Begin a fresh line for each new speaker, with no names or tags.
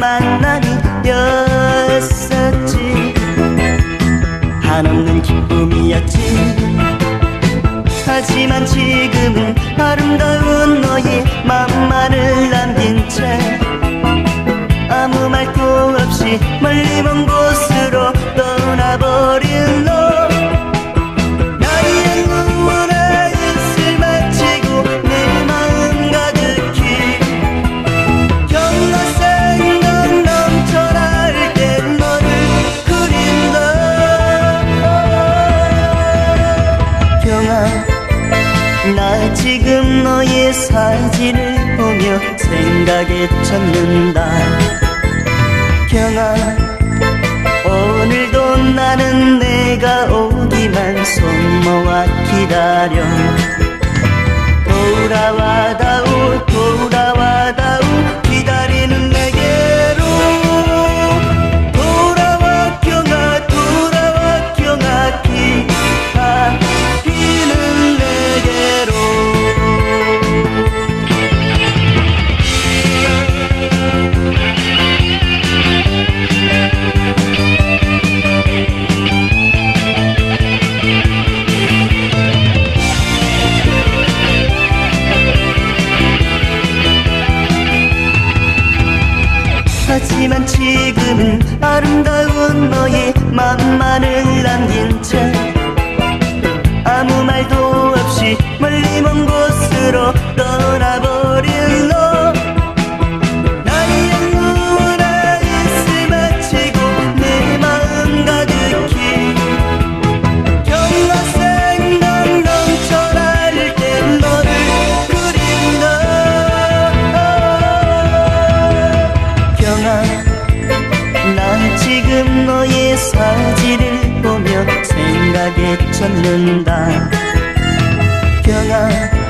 만남이었었지. 한없는 기쁨이었지. 하지만 지금은 아름다운 너의 맘만을 남긴 채 아무 말도 없이 멀리 먼 곳으로 떠나버린 너 사진을 보며 생각에 젖는다. 경아 오늘도 나는 내가 오기만 손 모아 기다려 곳으로 떠나버린 너 나의 누나 입술 맞히고 내 마음 가득히. 경화생각 넘쳐날 때 너를 그린다 경아 난 지금 너의 사진을 보며 생각에 젖는다. 경아